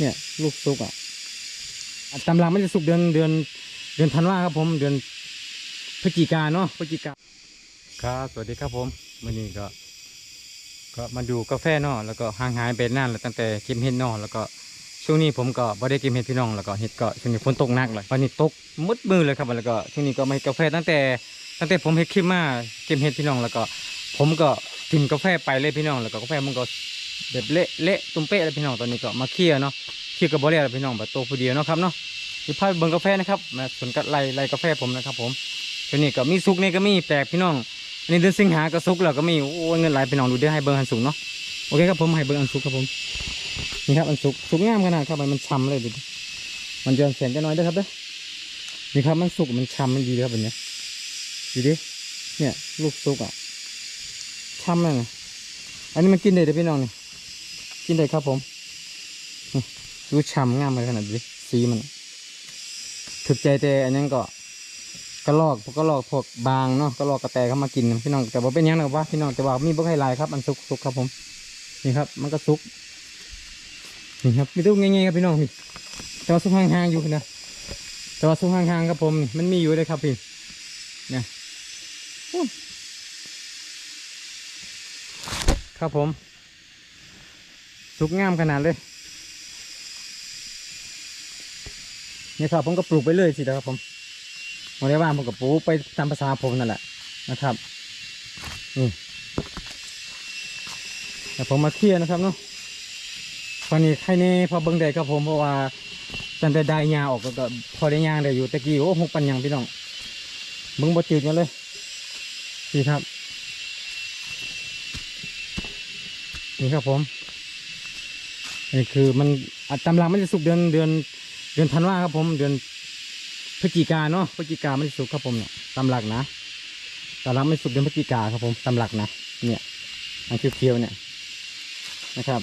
เนี่ยลูกซุกอะตำรามันจะสุกเดือนเดือนเดือนธันวาครับผมเดือนพฤศจิกาเนาะพฤศจิกาครับสวัสดีครับผมวันนี้ก็ ก็มาดูกาแฟเนาะแล้วก็ห่างหายไปนานแล้วตั้งแต่ก็บเห็ดเนาะแล้วก็ช่วงนี้ผมก็บ่ได้ก็บเห็ดพี่น้องแล้วก็เห็ดก็ช่วงนี้ฝนตกหนักเลยวันนี้ตกมืดมือเลยครับแล้วก็ช่วงนี้ก็มาเฮ็ดกาแฟตั้งแต่ ตั้งแต่ผมเฮ็ดคลิปมาก็บเห็ดพี่น้องแล้วก็ ผมก็กินกาแฟไปเลยพี่น้องแล้วก็กาแฟมันก็ แบบเละเละตุ้มเป๊ะเลยพี่น้องตอนนี้ก็มาเคี่ยวเนาะเคี่ยวกับบ่แล้วพี่น้องแบบโตวผู้เดียวเนาะครับเนาะมีพาไปเบิ่งกาแฟนะครับมาสวนกัดไล่ไล่กาแฟผมนะครับ ผมช่วนี้ก็มีสุกนี่ก็มีแปลกพี่น้องอันนี้เดือนสิงหาก็สุกแล้วก็มีโอ้เงินไหลพี่น้องดูเดี๋ยวให้เบิ่งหันสูงเนาะโอเคครับผมให้เบิ่งอันสุกครับผมนี่ครับอันสุกสุกงามขนาดครับมันมันช้ำเลยดูมันจะแสนจะน้อยเด้วยครับเด้อนี่ครับมันสุกมันช้ำมันดีครับแบบเนี้ยดูดิเนี่ย ลูกสุกอะช้ำเลยนะอันนี้มันกินได้เด้อพี่น้องนี่ กินได้ครับผมดูช้ำงามเลยขนาดนี้สีมันถึกใจแต่อันนั้นก็กระลอกพวกกระลอกพวกบางเนาะกระลอกกระแตเข้ามากินพี่น้องแต่ว่าเป็นยังหรอกว่าพี่น้องแต่ว่ามีบ่ให้ลายครับอันสุกสุกครับผมนี่ครับ มันก็ซุกนี่ครับมีตู้ง่ายๆครับพี่น้องนี่แต่ว่าซุกห่างๆอยู่นะแต่ว่าซุกห่างๆครับผมมันมีอยู่เลยครับพี่เนี่ยครับผม ซุกงามขนาดเลยนี่ครับผมก็ปลูกไปเลยสินะครับผมวันนี้ว่าผมก็ปลูกไปตามภาษาผมนั่นแหละนะครับนี่แต่ผมมาเคลียร์นะครับเนาะตอนนี้ใครเน่พอเบิ่งได้ครับผมเพราะว่าตั้งแต่ได้ยาออกก็พอได้ยางได้อยู่ตะกี้โอ้หกปันยังพี่น้องเบิ่งบ่จืดกันเลยนี่ครับ นี่ครับผม นี่คือมันตำรามันจะสุกเดือนเดือนเดือนธันวาครับผมเดือนพฤศจิกาเนาะพฤศจิกามันจะสุกครับผมเนี่ยตำหลักนะตำหลักมันสุกเดือนพฤศจิกาครับผมตำหลักนะเนี่ยอันเขียวๆเนี่ยนะครับ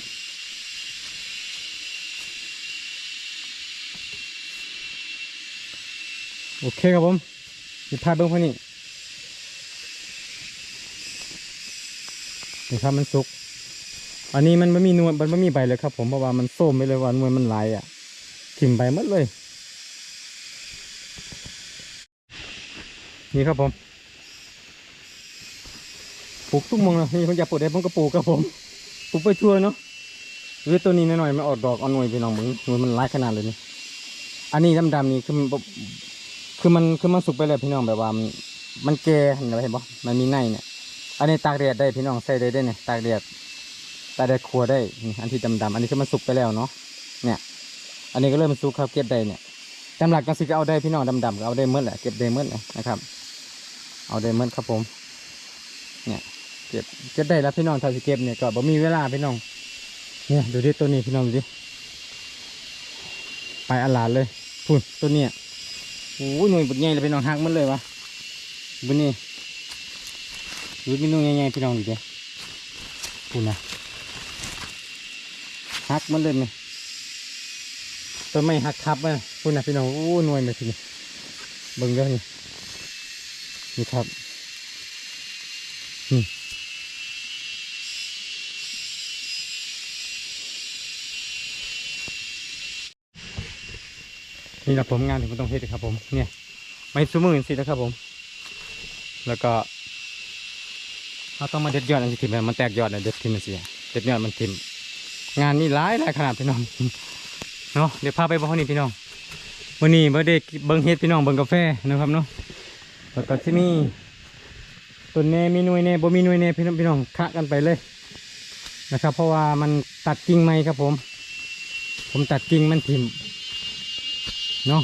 โอเคครับผมมีพาเบิ้งพวกนี้นี่ครับมันสุก อันนี้มันไม่มีนวลมันไม่มีใบเลยครับ ผมเพราะว่ามันส้มไปเลยว่านวลมันไหลายอะถิ่มใบหมดเลย นี่ครับผมปลูกทุกมองนะนี่ผมอยากปลูกได้ผมก็ปลูกครับผมปลูกไปทั่วเนาะหรือตัวนี้หน่อยๆมันออกดอกอาหน่วยไปน้องมึงหน่วยมันร้ายขนาดเลยนี่อันนี้ดำๆนี่คือคือมันคือมันสุกไปแล้วพี่น้องแบบว่ามันมันแก่เห็นไหมเห็นปะมันมีในเนี่ย อันนี้ตากแดดได้พี่น้องใส่ได้ได้เนี่ยตากแดด ตากแดดครัวได้อันที่ดำๆอันนี้คือมันสุกไปแล้วเนาะเนี่ย อันนี้ก็เริ่มนสุกครับเก็บได้เนี่ยตามหลักก็สิจะเอาได้พี่น้องดำๆก็เอาได้เมื่อแหละเก็บได้เมื่อเลยนะครับ เอาได้เมื่อครับผม เนี่ยเก็บเก็บได้แล้วพี่น้องถ้าสิเก็บเนี่ยก็บ่มีเวลาพี่น้อง เนี่ยดูดิตัวนี้พี่น้องดูดิไปอลาดเลยพูนตัวเนี้ยโอ้ยหน่วยบุดใหญ่เลยพี่น้องหักมันเลยวะบุญนี่ดูมีหน่ยใหญ่ๆพี่น้องดูดิพูนนะ หักมันเลยไหมต้นไม้หักทับเลยพูนนะพี่น้องโอ้หน่วยเลยทีนี้เบิ่งเด้อนี่นี่ครับนี่แหละผมงานที่ผมต้องเฮ็ดครับผมเนี่ยไม่ซุ้มือสินะครับผม แล้วก็เราต้องมาเด็ดยอดอันที่ทิ่มมันแตกยอดเลยเด็ดทิมมันเสียเด็ดยอดมันทิ่ม งานนี่หลายหลายขนาดพี่น้อง เนาะเดี๋ยวพาไปบ้านนี่พี่น้องวันนี้มาเด็กเบิ้งเฮ็ดพี่น้องเบิ้งกาแฟนะครับเนาะแล้วก็ที่นี่ต้นเนมีหน่วยเนบ่มีหน่วยเนพี่น้องพี่น้องคะกันไปเลยนะครับ เพราะว่ามันตัดกิ่งไม้ครับผม ผมตัดกิ่งมันทิมเนาะ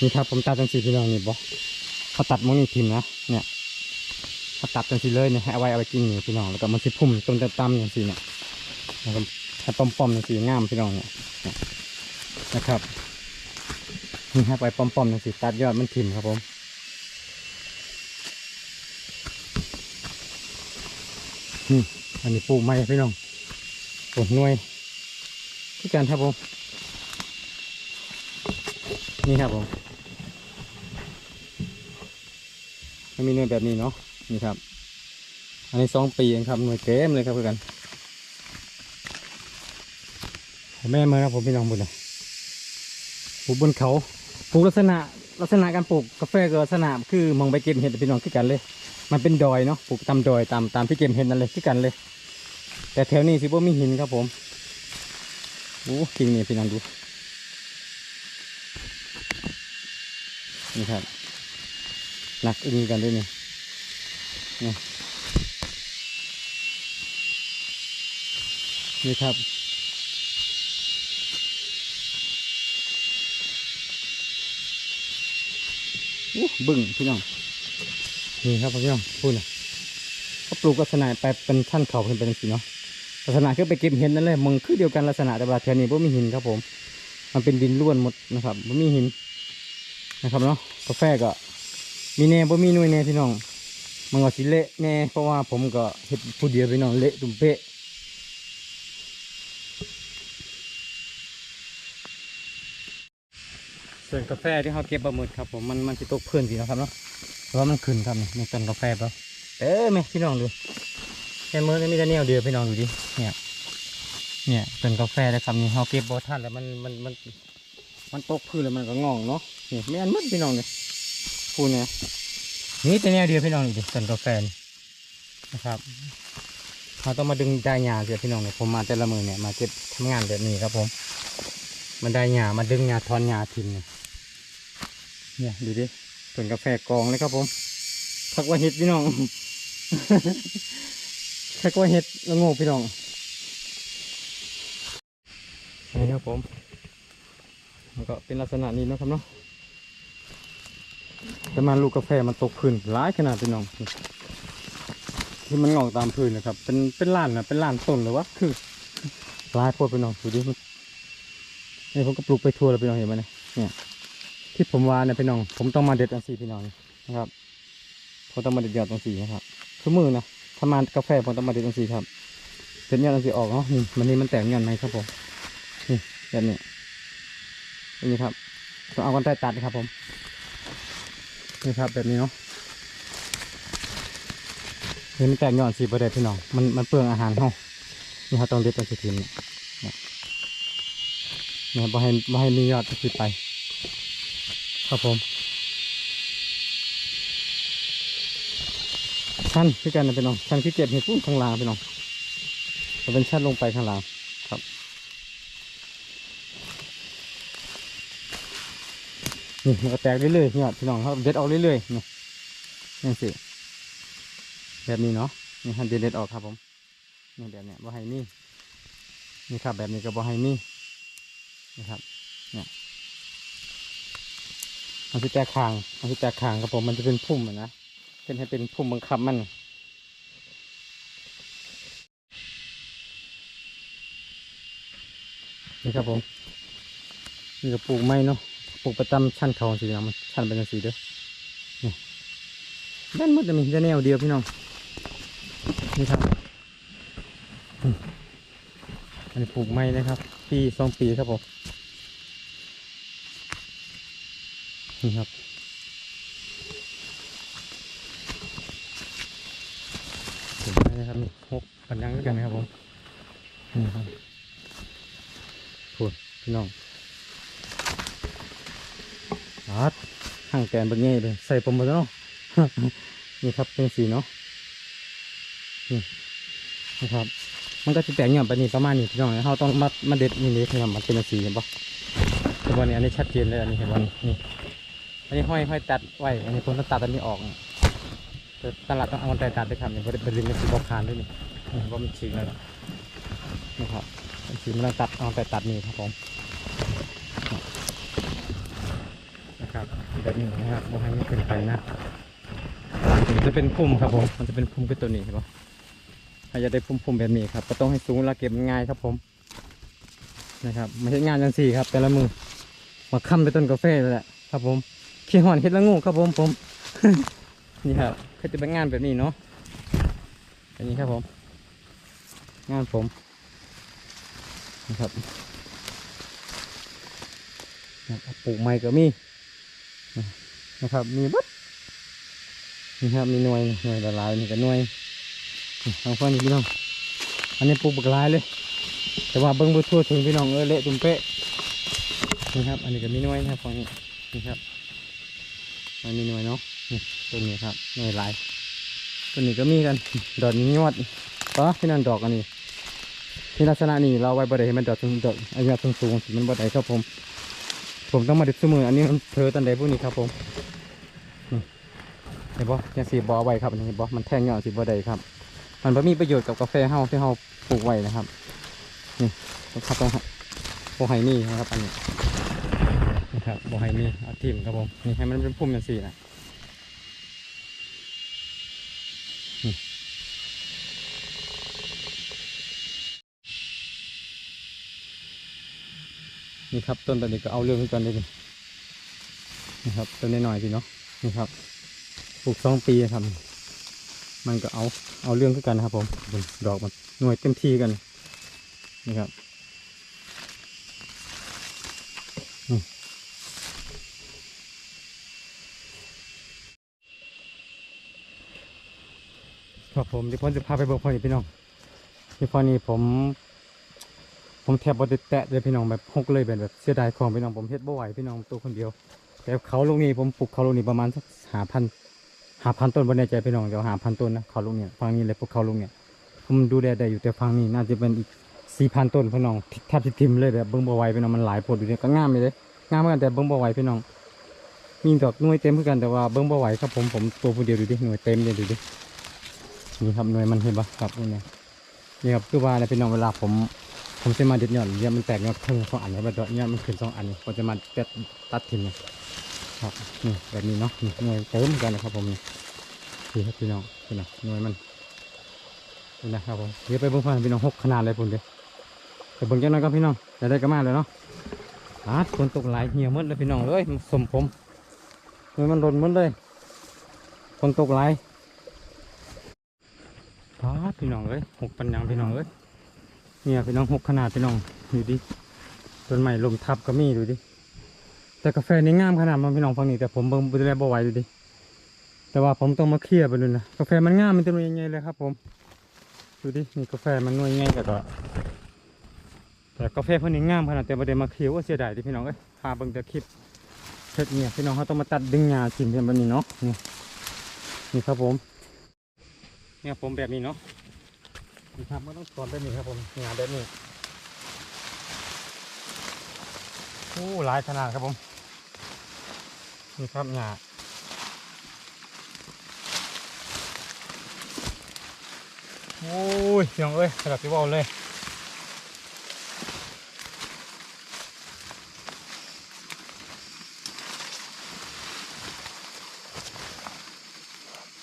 นี่ครับผมตัดจังสีพี่น้องนี่บอเขาตัดมงนี่ทิมนะเนี่ย เขาตัดจังสีเลยเนี่ยเอาไว้เอาไว้กินนี่พี่น้องแล้วก็มันสิพุ่มต้นตำๆอย่างสีเนี่ยแล้วก็ให้ป้อมๆอย่างสีงามพี่น้องเนี่ยนะครับนี่ให้ไปป้อมๆอย่างสีตัดยอดมันทิมครับผมนี่อันนี้ปลูกไม้พี่น้องปลูกหน่วยที่การครับผมนี่ครับผมมันมีหน่วยแบบนี้เนาะ นี่ครับ อันนี้สองปีเองครับหน่วยเต็มเลยครับเพื่อนแม่เมืองครับผมพี่น้องบุญนะปลูกบนเขาปลูกลักษณะลักษณะการปลูกกาแฟกับลักษณะคือมองไปเก็บเห็ดพี่น้องคือกันเลย มันเป็นดอยเนาะปลูกตามดอยตามตามที่เก็บเห็ดนั่นเลยคือกันเลย แต่แถวนี้สิบ่มีหินครับผมโอ้จริงนี่พี่น้องดูนี่ครับหนักอึ้งกันด้วยนี่ นี่ครับอู้บึ้งพี่น้อง นี่ครับพี่น้องพูดนะก็ปลูกลักษณะไปเป็นชั้นเขาขึ้นเป็นสีเนาะลักษณะคือไปเก็บเห็นนั่นแหละมึงคือเดียวกันลักษณะแต่ว่าแถวนี้ไม่มีหินครับผม มันเป็นดินล้วนหมดนะครับไม่มีหินนะครับเนาะกาแฟก็มีแน่บ่มีหน่วยแน่พี่น้อง มันก็สิเละแน่เพราะว่าผมก็เห็ดผู้เดียวพี่น้องเละตุ่มเปะส่วนกาแฟที่เขาเก็บประมืดครับผมมันมันจะตกพื้นสินะครับเนาะเพราะมันขึ้นครับนี่ในต้นกาแฟเปล่าเอ้ยแม่พี่น้องดูแค่มือก็มีแต่แนวเดียวพี่น้องดูดิเนี่ยเนี่ยต้นกาแฟนะครับนี่เขาเก็บบ่ทันแล้วมันมันมันมันตกพื้นแล้วมันก็งอกเนาะนี่ไม่อันมืดพี่น้องเนี่ยพูดเนี่ย นี่แต่แนวเดียวพี่น้องนี่ดิต้นกาแฟนะครับเราต้องมาดึงได้หญ้าเสียพี่น้องเนี่ยผมมาแต่ละมือเนี่ยมาเก็บทำงานแบบนี้ครับผมมันได้หญ้ามาดึงหญ้าทอนหญ้าทิ้งเนี่ยเนี่ยดูดิต้นกาแฟกองเลยครับผมทักว่าเห็ดพี่น้องทักว่าเห็ดละโง่พี่น้องนี่ครับผมมันก็เป็นลักษณะนี้นะครับเนาะ แต่มาลูกกาแฟมันตกพื้นหลายขนาดพี่น้องที่มันงอกตามพื้นนะครับ เป็นเป็นล้านนะเป็นล้านต้นเลยวะคือหลายโพดพี่น้องดูดิมันนี่ผมก็ปลูกไปทั่วแล้วพี่น้องเห็นไหมเนี่ยที่ผมว่าเนี่ยพี่น้อง ผมต้องมาเด็ดอันสีพี่น้องนะครับผมต้องมาเด็ดยอดอันสีนะครับทุกมือนะถ้ามากาแฟผมต้องมาเด็ดอันสีครับเด็ดยอดอันสีออกเนาะนี่มันนี่มันแตกยอดไหมครับผมนี่แบบนี้นี่ครับต้องเอากันไกรตัดนะครับผม นี่ครับแบบนี้เนาะนี่มันแตกยอดสีประเด็ดพี่น้อง มันมันเปลืองอาหารเขานี่เขาต้องเด็ดอันสีทีมเนี่ยเนี่ยบ่ให้บ่ให้มียอดติดไป ครับผมชั้นคือกันนะพี่น้องชั้นที่เก็บเห็ดพุ่งข้างล่างพี่น้องจะเป็นชั้นลงไปข้างล่างครับ นี่มันก็แตกเรื่อยๆเนี่ยพี่น้องครับเด็ดออกเรื่อยๆนี่นี่สิแบบนี้เนาะนี่ฮันเด็ดเด็ดออกครับผมนี่แบบเนี้ยบ่ให้มีนี่ครับแบบนี้ก็บ่ให้มีนี่ครับเนี่ยมันจะแตกคางมันจะแตกคางครับผมมันจะเป็นพุ่มนะเป็นให้เป็นพุ่มบังคับมันนี่ครับผมนี่ก็ปลูกไม้เนาะ ปลูกประจำชั้นเขาสีน้ำมันชั้นเป็นสีเด้อนี่ด้านมืดจะมีจะแนวเดียวพี่น้องนี่ครับอันนี้ปลูกไม้นะครับ ปีสองปีครับผมนี่ครับเห็นไหมนะครับหกปันยังด้วยกันนะครับผมนี่ครับพูดพี่น้อง อาดห่างแกนบนเงี้ยเลยใส่ปมมดแล้วเนาะนี่ครับเป็นสีเนาะนี่นะครับ มันก็จะแตกหย่อนไปนี่ประมาณนี้พี่น้องเราต้องมามาเด็ดนี่นี่พี่น้องมันเป็นสีเห็นปะเห็นปะนี่อันนี้ชัดเจนเลยอันนี้เห็นปะนี่นี่อันนี้ห้อยห้อยตัดไว้อันนี้ผมต้องตัดอันนี้ออกแต่ตลาดต้องเอาใจตัดด้วยครับนี่เพราะเป็นริมเป็นสีบอกคานด้วยนี่นี่ว่ามันฉีกแล้วล่ะนี่ครับมันฉีกมันต้องตัดเอาใจตัดนี่ครับผมนะครับ แบบนี้นะครับโมให้มันขึ้นไปนะมันจะเป็นพุ่มครับผม มันจะเป็นพุ่มเป็นตัวนี้ใช่ปะถ้าจะได้พุ่มพุ่มๆแบบนี้ครับ ก็ต้องให้สูงแล้วเก็บง่ายครับผม นะครับไม่ใช่งานจังสี่ครับ แต่ละมือมาค้ำไปต้นกาแฟเลยแหละครับผมขี้หอนเฮ็ดละงูครับผมผม นี่ครับก็จะเป็นงานแบบนี้เนาะอันนี้ครับผม งานผมนะครับนะครับปลูกไม้ก็มี นะครับ มีบัดนี่ครับมีหน่วยหน่วยละลายนี่ก็หน่วยทางฝั่งนี้พี่น้องอันนี้ปลูกบักลายเลย แต่ว่าเบิ้งบทั่วถึงพี่น้องเออเละตุ้มเป๊ะนี่ครับ อันนี้ก็มีหน้อยนะครับฝั่งนี้นี่ครับอันนี้หน่วยเนาะนี่ตัวนี้ครับหน่วยลายตัวนี้ก็มีกันดอกนี้ยอดก็พี่นั่นดอกอันนี้ที่ลักษณะนี้เราไว้บ่ได้ให้มันดอกสูงดอกอายุสูงสูงมันบ่ได้ครับผม ผมต้องมาดิดเสมออันนี้มันเพอตันใดพวกนี้ครับผม เห็นบ่ยังสีบอไว้ครับอันนี้เห็นบ่มันแทงยอดสีบ่ไดครับ มันบ่มีประโยชน์กับกาแฟเฮาที่เฮาปลูกไว้นะครับ นี่ครับต้องโบไฮนี่นะครับอันนี้นะครับโบไฮนี่เอาทิมครับผมนี่ให้มันเป็นพุ่มอย่างสีนะนี่ครับต้นตอนนี้ก็เอาเรื่องขึ้นกันเลยนี่ครับต้นน้อยๆสิเนาะนี่ครับ ปลูกสองปีครับ มันก็เอาเอาเรื่องขึ้นกันนะครับ ผมดอกมันหน่วยเต็มที่กันนี่ครับครับผมเดี๋ยวผมจะพาไปเบิกพอนี่พี่น้องที่พอนี้ผม ผมแทบบไดแตะเลยพี่น้องแบบหกเลยแบบแบบเสียดายของพี่น้องผมเฮ็ดบ่ไหวพี่น้องตัวคนเดียว แต่เขาลูกนี้ผมปลูกเขาลูกนี้ประมาณสักหาพัน หาพันต้นบนในใจพี่น้องเดี๋ยวหาพันต้นนะเขาลูกเนี่ยฟังนี้เลยพวกเขาลูกเนี่ยผมดูแลได้อยู่แต่ฟังนี้น่าจะเป็นอีกสี่พันต้นพี่น้องแทบจะทิมเลยแบบเบิ้งบ่ไหวพี่น้องมันหลายผลอยู่เนี่ยก็งามเลยงามเหมือนกันแต่เบิ้งบ่ไหวพี่น้องมีดอกหน่วยเต็มเหมือนกันแต่ว่าเบิ้งบ่ไหวครับผมผมตัวผู้เดียวดูดิหน่วยเต็มเลยดูดินี่ครับหน่วยมันเห็นปะครับนี่นี่ยนี่ครับคือว่าในพี่น้องเวลาผมผมจะมาเด็ดยอดเนี่ยมันแตกยอดครึ่งสองอันแล้วแบบเนี่ยมันขึ้นสองอันผมจะมาเด็ดตัดทิ้งเนี่ย ครับนี่แบบนี้เนาะนี่หน่วยเติมกันนะครับผมนี่นี่ครับพี่น้องพี่น้องหน่วยมันนี่นะครับผมเดี๋ยวไปเบิ่งฟันพี่น้องหกขนาดเลยพุ่นเด้อไปเบิ่งจังหน่อยครับพี่น้องจะได้ก็มาเลยเนาะอาฝนตกหลายเหี่ยวหมดเลยพี่น้องเอ้ยสมผมหน่วยมันหล่นหมดเลยฝนตกหลายพาดพี่น้องเอ้ยหกปันยังพี่น้องเอ้ยเนี่ยพี่น้องหกขนาดพี่น้องดูดิต้นใหม่ลมทับก็มีดูดิ แต่กาแฟนี่งามขนาดมันพี่น้องฟังนี่แต่ผมเบิ่งดูแลบ่ไหวดูดิแต่ว่าผมต้องมาเคลียร์ไปดูนะกาแฟมันงามมันจะหน่วยใหญ่เลยครับ ผมดูดินี่กาแฟมันหน่วยใหญ่แต่ก็แต่กาแฟพิ่นนี่งามขนาดแต่ประเด็นมาเคลียร์ว่าเสียดายดิพี่น้องเอ้ยพาเบิ่งแต่คลิปเช็ดเนี่ยพี่น้องเขาต้องมาตัดดึงหญ้ากินเป็นแบบนี้เนาะนี่นี่ครับผมเนี่ยผมแบบนี้เนาะนี่ครับมันต้องสอนแบบนี้ครับผมงานแบบนี้โอ้หลายขนาดครับผม นี่ครับงาโอ้ยเสียงเอ้ยระดับพี่บอลเลย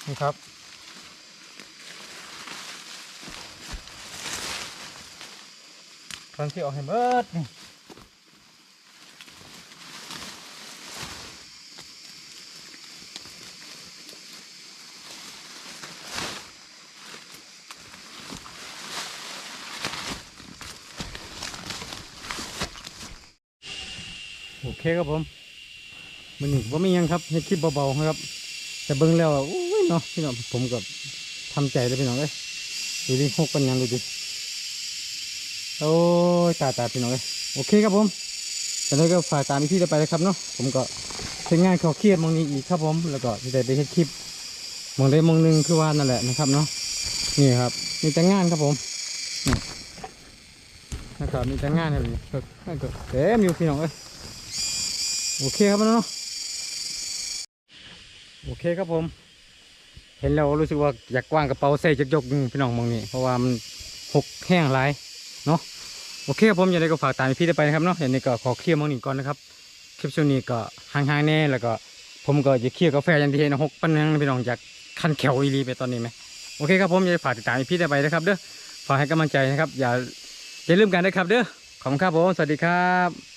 นี่ครับตอนที่ออกให้เบิดนี่ เคครับผมมันนี่ว่าไมีหยังครับให้คลิปเบาๆครับ แต่เบิ่งแล้วอะอุ้ยเนาะพี่น้องผมก็ทำใจเลยพี่น้องเอ้ยดูดิหกปันยังดูดิโอ้ยตาตาพี่น้องเลยโอเคครับผมแต่แล้วก็ฝากตามพี่ต่อไปเลยครับเนาะผมก็เช็งานเขาเครียดมองนี้อีกครับผมแล้วก็ที่ได้ไปเฮ็ดคลิปมองได้มองหนึงคือว่านั่นแหละนะครับเนาะนี่ครับมีแต่งานครับผมนี่นะครับมีแต่งานครับนี่ก็ก็เต็มอยู่พี่น้องเอ้ย โอเคครับเนาะโอเคครับผม เห็นแล้วรู้สึกว่าอยากกว้างกระเป๋าใส่จักยกหนึ่งพี่น้องมองนี่เพราะว่ามันหกแห้งหลายเนาะโอเคครับผมอยังไงก็ฝากตามพี่ได้ไปนะครับเนาะอย่างนี้ก็ขอเคลียร์มองหนึ่งก่อนนะครับคลิปช่วงนี้ก็ห่างๆแน่แล้วก็ผมก็จะเคลียร์กาแฟอย่างที่เห็นะหกปันยังพี่น้องจากคันแขวอีรีไปตอนนี้ไหมโอเคครับผมอยังไงฝากติดตามพี่ได้ไปนะครับเด้อฝากให้กำลังใจนะครับอย่าอย่าลืมกันนะครับเด้อขอบคุณครับผมสวัสดีครับ